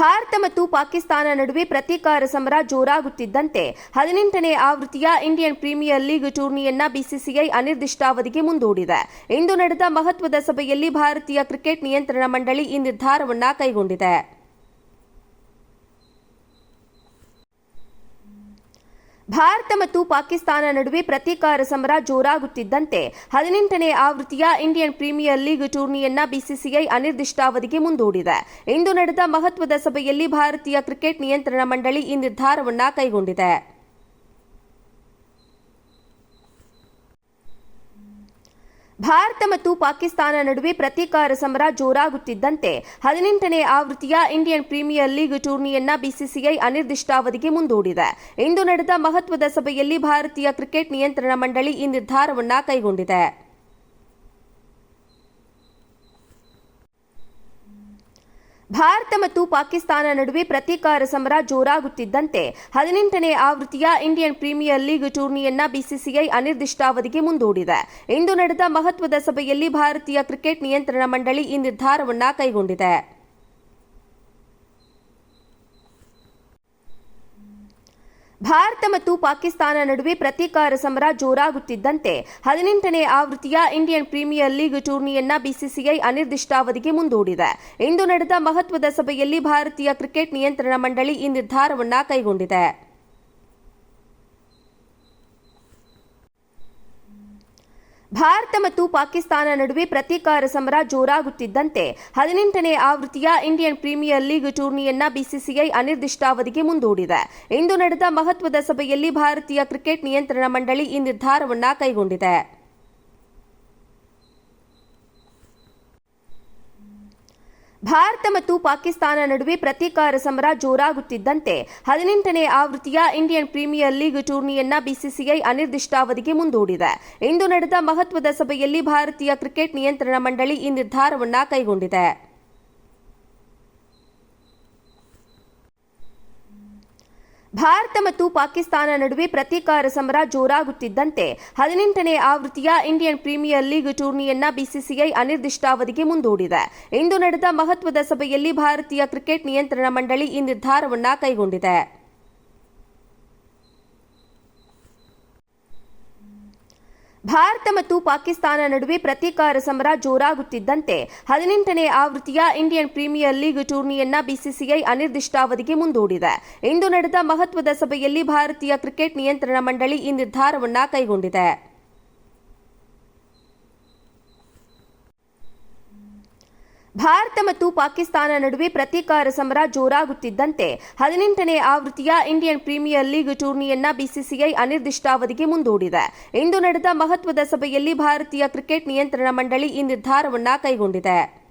ಭಾರತ ಮತ್ತು ಪಾಕಿಸ್ತಾನ ನಡುವೆ ಪ್ರತೀಕಾರ ಸಮರ ಜೋರಾಗುತ್ತಿದ್ದಂತೆ ಹದಿನೆಂಟನೇ ಆವೃತ್ತಿಯ ಇಂಡಿಯನ್ ಪ್ರೀಮಿಯರ್ ಲೀಗ್ ಟೂರ್ನಿಯನ್ನ ಬಿಸಿಸಿಐ ಅನಿರ್ದಿಷ್ಟಾವಧಿಗೆ ಮುಂದೂಡಿದೆ. ಇಂದು ನಡೆದ ಮಹತ್ವದ ಸಭೆಯಲ್ಲಿ ಭಾರತೀಯ ಕ್ರಿಕೆಟ್ ನಿಯಂತ್ರಣ ಮಂಡಳಿ ಈ ನಿರ್ಧಾರವನ್ನ ಕೈಗೊಂಡಿದೆ. ಭಾರತ ಮತ್ತು ಪಾಕಿಸ್ತಾನ ನಡುವೆ ಪ್ರತೀಕಾರ ಸಮರ ಜೋರಾಗುತ್ತಿದ್ದಂತೆ ಹದಿನೆಂಟನೇ ಆವೃತ್ತಿಯ ಇಂಡಿಯನ್ ಪ್ರೀಮಿಯರ್ ಲೀಗ್ ಟೂರ್ನಿಯನ್ನ ಬಿಸಿಸಿಐ ಅನಿರ್ದಿಷ್ಟಾವಧಿಗೆ ಮುಂದೂಡಿದೆ. ಇಂದು ನಡೆದ ಮಹತ್ವದ ಸಭೆಯಲ್ಲಿ ಭಾರತೀಯ ಕ್ರಿಕೆಟ್ ನಿಯಂತ್ರಣ ಮಂಡಳಿ ಈ ನಿರ್ಧಾರವನ್ನ ಕೈಗೊಂಡಿದೆ. ಭಾರತ ಮತ್ತು ಪಾಕಿಸ್ತಾನ ನಡುವೆ ಪ್ರತೀಕಾರ ಸಮರ ಜೋರಾಗುತ್ತಿದ್ದಂತೆ ಹದಿನೆಂಟನೇ ಆವೃತ್ತಿಯ ಇಂಡಿಯನ್ ಪ್ರೀಮಿಯರ್ ಲೀಗ್ ಟೂರ್ನಿಯನ್ನ ಬಿಸಿಸಿಐ ಅನಿರ್ದಿಷ್ಟಾವಧಿಗೆ ಮುಂದೂಡಿದೆ. ಇಂದು ನಡೆದ ಮಹತ್ವದ ಸಭೆಯಲ್ಲಿ ಭಾರತೀಯ ಕ್ರಿಕೆಟ್ ನಿಯಂತ್ರಣ ಮಂಡಳಿ ಈ ನಿರ್ಧಾರವನ್ನ ಕೈಗೊಂಡಿದೆ. ಭಾರತ ಮತ್ತು ಪಾಕಿಸ್ತಾನ ನಡುವೆ ಪ್ರತೀಕಾರ ಸಮರ ಜೋರಾಗುತ್ತಿದ್ದಂತೆ ಹದಿನೆಂಟನೇ ಆವೃತ್ತಿಯ ಇಂಡಿಯನ್ ಪ್ರೀಮಿಯರ್ ಲೀಗ್ ಟೂರ್ನಿಯನ್ನ ಬಿಸಿಸಿಐ ಅನಿರ್ದಿಷ್ಟಾವಧಿಗೆ ಮುಂದೂಡಿದೆ. ಇಂದು ನಡೆದ ಮಹತ್ವದ ಸಭೆಯಲ್ಲಿ ಭಾರತೀಯ ಕ್ರಿಕೆಟ್ ನಿಯಂತ್ರಣ ಮಂಡಳಿ ಈ ನಿರ್ಧಾರವನ್ನು ಕೈಗೊಂಡಿದೆ. ಭಾರತ ಮತ್ತು ಪಾಕಿಸ್ತಾನ ನಡುವೆ ಪ್ರತೀಕಾರ ಸಮರ ಜೋರಾಗುತ್ತಿದ್ದಂತೆ ಹದಿನೆಂಟನೇ ಆವೃತ್ತಿಯ ಇಂಡಿಯನ್ ಪ್ರೀಮಿಯರ್ ಲೀಗ್ ಟೂರ್ನಿಯನ್ನ ಬಿಸಿಸಿಐ ಅನಿರ್ದಿಷ್ಟಾವಧಿಗೆ ಮುಂದೂಡಿದೆ. ಇಂದು ನಡೆದ ಮಹತ್ವದ ಸಭೆಯಲ್ಲಿ ಭಾರತೀಯ ಕ್ರಿಕೆಟ್ ನಿಯಂತ್ರಣ ಮಂಡಳಿ ಈ ನಿರ್ಧಾರವನ್ನ ಕೈಗೊಂಡಿದೆ. ಭಾರತ ಮತ್ತು ಪಾಕಿಸ್ತಾನ ನಡುವೆ ಪ್ರತೀಕಾರ ಸಮರ ಜೋರಾಗುತ್ತಿದ್ದಂತೆ ಹದಿನೆಂಟನೇ ಆವೃತ್ತಿಯ ಇಂಡಿಯನ್ ಪ್ರೀಮಿಯರ್ ಲೀಗ್ ಟೂರ್ನಿಯನ್ನ ಬಿಸಿಸಿಐ ಅನಿರ್ದಿಷ್ಟಾವಧಿಗೆ ಮುಂದೂಡಿದೆ. ಇಂದು ನಡೆದ ಮಹತ್ವದ ಸಭೆಯಲ್ಲಿ ಭಾರತೀಯ ಕ್ರಿಕೆಟ್ ನಿಯಂತ್ರಣ ಮಂಡಳಿ ಈ ನಿರ್ಧಾರವನ್ನ ಕೈಗೊಂಡಿದೆ. ಭಾರತ ಮತ್ತು ಪಾಕಿಸ್ತಾನ ನಡುವೆ ಪ್ರತೀಕಾರ ಸಮರ ಜೋರಾಗುತ್ತಿದ್ದಂತೆ ಹದಿನೆಂಟನೇ ಆವೃತ್ತಿಯ ಇಂಡಿಯನ್ ಪ್ರೀಮಿಯರ್ ಲೀಗ್ ಟೂರ್ನಿಯನ್ನ ಬಿಸಿಸಿಐ ಅನಿರ್ದಿಷ್ಟಾವಧಿಗೆ ಮುಂದೂಡಿದೆ. ಇಂದು ನಡೆದ ಮಹತ್ವದ ಸಭೆಯಲ್ಲಿ ಭಾರತೀಯ ಕ್ರಿಕೆಟ್ ನಿಯಂತ್ರಣ ಮಂಡಳಿ ಈ ನಿರ್ಧಾರವನ್ನ ಕೈಗೊಂಡಿದೆ. ಭಾರತ ಮತ್ತು ಪಾಕಿಸ್ತಾನ ನಡುವೆ ಪ್ರತೀಕಾರ ಸಮರ ಜೋರಾಗುತ್ತಿದ್ದಂತೆ ಹದಿನೆಂಟನೇ ಆವೃತ್ತಿಯ ಇಂಡಿಯನ್ ಪ್ರೀಮಿಯರ್ ಲೀಗ್ ಟೂರ್ನಿಯನ್ನ ಬಿಸಿಸಿಐ ಅನಿರ್ದಿಷ್ಟಾವಧಿಗೆ ಮುಂದೂಡಿದೆ. ಇಂದು ನಡೆದ ಮಹತ್ವದ ಸಭೆಯಲ್ಲಿ ಭಾರತೀಯ ಕ್ರಿಕೆಟ್ ನಿಯಂತ್ರಣ ಮಂಡಳಿ ಈ ನಿರ್ಧಾರವನ್ನ ಕೈಗೊಂಡಿದೆ. ಭಾರತ ಮತ್ತು ಪಾಕಿಸ್ತಾನ ನಡುವೆ ಪ್ರತೀಕಾರ ಸಮರ ಜೋರಾಗುತ್ತಿದ್ದಂತೆ ಹದಿನೆಂಟನೇ ಆವೃತ್ತಿಯ ಇಂಡಿಯನ್ ಪ್ರೀಮಿಯರ್ ಲೀಗ್ ಟೂರ್ನಿಯನ್ನ ಬಿಸಿಸಿಐ ಅನಿರ್ದಿಷ್ಟಾವಧಿಗೆ ಮುಂದೂಡಿದೆ. ಇಂದು ನಡೆದ ಮಹತ್ವದ ಸಭೆಯಲ್ಲಿ ಭಾರತೀಯ ಕ್ರಿಕೆಟ್ ನಿಯಂತ್ರಣ ಮಂಡಳಿ ಈ ನಿರ್ಧಾರವನ್ನ ಕೈಗೊಂಡಿದೆ. ಭಾರತ ಮತ್ತು ಪಾಕಿಸ್ತಾನ ನಡುವೆ ಪ್ರತೀಕಾರ ಸಮರ ಜೋರಾಗುತ್ತಿದ್ದಂತೆ ಹದಿನೆಂಟನೇ ಆವೃತ್ತಿಯ ಇಂಡಿಯನ್ ಪ್ರೀಮಿಯರ್ ಲೀಗ್ ಟೂರ್ನಿಯನ್ನ ಬಿಸಿಸಿಐ ಅನಿರ್ದಿಷ್ಟಾವಧಿಗೆ ಮುಂದೂಡಿದೆ. ಇಂದು ನಡೆದ ಮಹತ್ವದ ಸಭೆಯಲ್ಲಿ ಭಾರತೀಯ ಕ್ರಿಕೆಟ್ ನಿಯಂತ್ರಣ ಮಂಡಳಿ ಈ ನಿರ್ಧಾರವನ್ನ ಕೈಗೊಂಡಿದೆ.